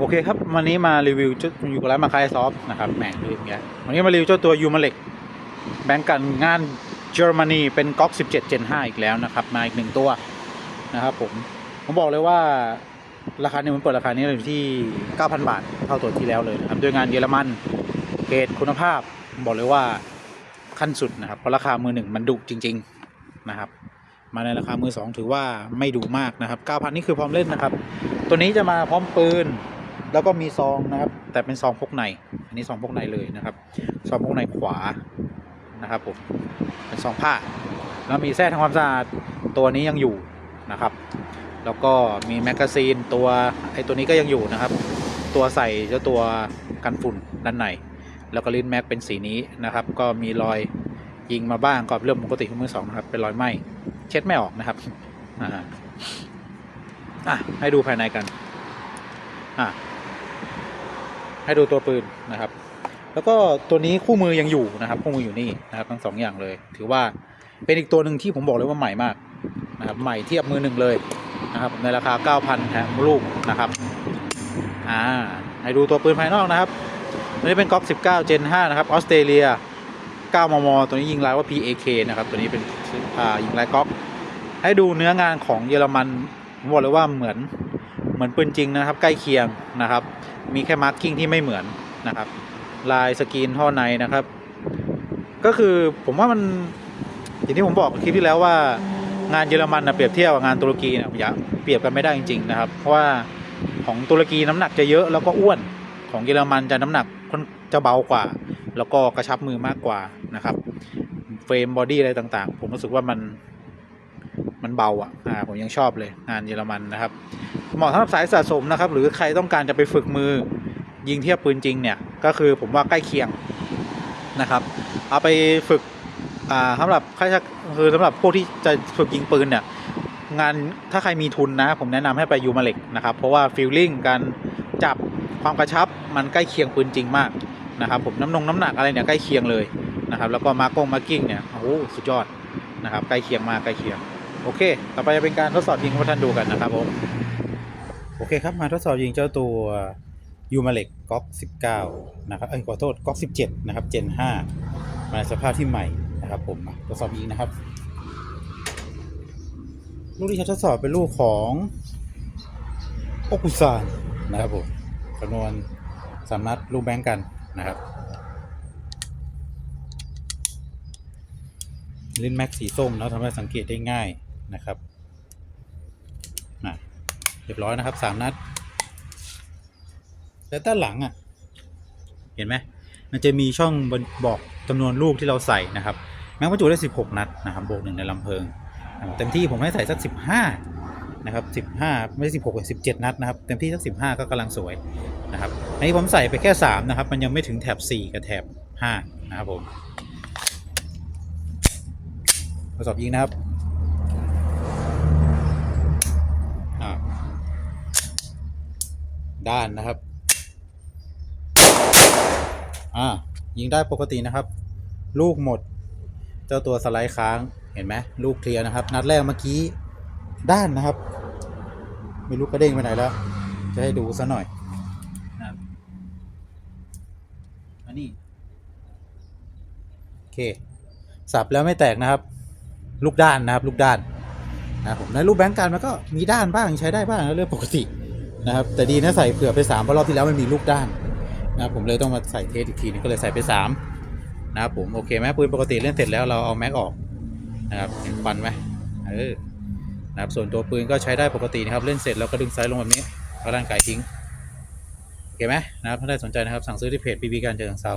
โอเคครับ วันนี้มารีวิวเจ้าอยู่กับร้านมาคายซอฟนะครับแหมลืมแกวันนี้มารีวิวเจ้าตัวยูมาเล็กแบงก์กันงานเยอรมนีเป็นก๊อก17 Gen 5อีกแล้วนะครับ มาอีกหนึ่งตัวนะครับผม ผมบอกเลยว่าราคาเนี่ยมันเปิดราคานี้อยู่ที่ 9,000 บาท เท่าตัวที่แล้วเลยนะครับด้วยงานเยอรมันเกรดคุณภาพ บอกเลยว่าขั้นสุดนะครับเพราะราคามือหนึ่งมันดุจริง ๆนะครับ มาในราคามือสองถือว่าไม่ดุมากนะครับ 9,000 นี่คือพร้อมเล่นนะครับ ตัวนี้จะมาพร้อมปืน แล้วก็มีซองนะครับ แต่เป็นซองพกใน อันนี้ซองพกในเลยนะครับ ซองพกในขวานะครับผมเป็นซองผ้า แล้วมีแส้ทำความสะอาดตัวนี้ยังอยู่นะครับ แล้วก็มีแมกกาซีนตัวไอตัวนี้ก็ยังอยู่นะครับ ตัวใส่เจ้าตัวกันฝุ่นด้านใน แล้วก็ลิ้นแม็กเป็นสีนี้นะครับ ก็มีรอยยิงมาบ้างก็เรื่องปกติของมือสองนะครับ เป็นรอยไหมเช็ดไม่ออกนะครับอ่าให้ดูภายในกันอะ ให้ดูตัวปืนนะครับ แล้วก็ตัวนี้คู่มือยังอยู่นะครับ คู่มืออยู่นี่นะครับ ทั้งสองอย่างเลย ถือว่าเป็นอีกตัวหนึ่งที่ผมบอกเลยว่าใหม่มากนะครับ ใหม่เทียบมือหนึ่งเลยนะครับ ในราคา 9,000แถมลูกนะครับอ่าให้ดูตัวปืนภายนอกนะครับตัวนี้เป็นก๊อก19 Gen 5นะครับออสเตรเลีย 9 มม ตัวนี้ยิงลายว่า PAK นะครับ ตัวนี้เป็นอ่ายิงลายก๊อก ให้ดูเนื้องานของเยอรมันผมบอกเลยว่าเหมือน เหมือนปืนจริงนะครับ ใกล้เคียงนะครับ มีแค่มาร์กิ้งที่ไม่เหมือนนะครับ ลายสกรีนท่อในนะครับ ก็คือผมว่ามันอย่างที่ผมบอกคลิปที่แล้วว่างานเยอรมันนะเปรียบเทียบกับงานตุรกีนะอย่าเปรียบกันไม่ได้จริง ๆ นะครับ เพราะว่าของตุรกีน้ำหนักจะเยอะแล้วก็อ้วนของเยอรมันจะน้ำหนักคนจะเบากว่า แล้วก็กระชับมือมากกว่านะครับ เฟรมบอดี้อะไรต่างๆ ผมรู้สึกว่ามัน มันเบาอะอ่าผมยังชอบเลยงานเยอรมันนะครับ เหมาะสำหรับสายสะสมนะครับ หรือใครต้องการจะไปฝึกมือยิงเทียบปืนจริงเนี่ยก็คือผมว่าใกล้เคียงนะครับเอาไปฝึกอ่าสำหรับใครคือสำหรับพวกที่จะฝึกยิงปืนเนี่ยงานถ้าใครมีทุนนะ ผมแนะนำให้ไปยูมาเล็กนะครับ เพราะว่าฟีลลิ่งการจับความกระชับมันใกล้เคียงปืนจริงมากนะครับผมน้ำนงน้ำหนักอะไรเนี่ยใกล้เคียงเลยนะครับแล้วก็มาร์กงมาร์กิ้งเนี่ยโอ้โหสุดยอดนะครับใกล้เคียงมากใกล้เคียง โอเค ต่อไปจะเป็นการทดสอบยิงให้ท่านดูกันนะครับผมโอเคครับมาทดสอบยิงเจ้าตัวยูมาเล็กก๊อก19 นะครับเอ้ยขอโทษก๊อก17 นะครับเจน5มาในสภาพที่ใหม่นะครับผมทดสอบยิงนะครับ ลูกที่ใช้ทดสอบเป็นลูกของโอกุซานนะครับผมจำนวนสามนัดลูกแบงก์กันนะครับลิ้นแม็กสีส้มเนาะทำให้สังเกตได้ง่าย นะครับเรียบร้อยนะครับสามนัด แล้วด้านหลังอะ เห็นไหมมันจะมีช่องบบอกจำนวนลูกที่เราใส่นะครับ แม็กบรรจุได้ 16 นัดนะครับบวกหนึ่งในลำเพลิงเต็มที่ผมให้ใส่สัก 15นะครับ15 ไม่ใช่16เป็น17 นัดนะครับ เต็มที่สัก 15 ก็กำลังสวยนะครับอันนี้ผมใส่ไปแค่ 3 นะครับ มันยังไม่ถึงแถบ 4 กับแถบ 5 นะครับผมทดสอบยิงนะครับอ่า ด้านนะครับ อ่า ยิงได้ปกตินะครับ ลูกหมด เจ้าตัวสไลด์ค้าง เห็นไหมลูกเคลียร์นะครับ นัดแรกเมื่อกี้ด้านนะครับ ไม่รู้กระเด้งไปไหนแล้ว จะให้ดูซะหน่อยนะครับอันนี้โอเค สับแล้วไม่แตกนะครับ ลูกด้านนะครับ ลูกด้านนะครับผมในรูปแบงก์การมันก็มีด้านบ้างใช้ได้บ้างนะเรื่องปกติ นะครับแต่ดีนะใส่เผื่อไปสามเพราะรอบที่แล้วมันมีลูกด้านนะครับผมเลยต้องมาใส่เทสอีกทีนึงก็เลยใส่ไปสามนะครับผมโอเคไหมปืนปกติเล่นเสร็จแล้วเราเอาแม็กออกนะครับเห็นฟันไหมเออนะครับส่วนตัวปืนก็ใช้ได้ปกตินะครับเล่นเสร็จแล้วก็ดึงไซส์ลงแบบนี้เอาด้านไกลทิ้งโอเคไหมนะครับถ้าได้สนใจนะครับสั่งซื้อที่เพจ BB การเจริญเซา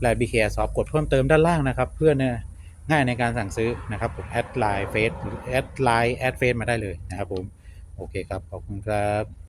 และ BK Soft กดเพิ่มเติมด้านล่างนะครับ เพื่อเนี่ยง่ายในการสั่งซื้อนะครับผมแอดไลน์เฟซแอดไลน์แอดเฟซมาได้เลยนะครับผมโอเคครับขอบคุณครับ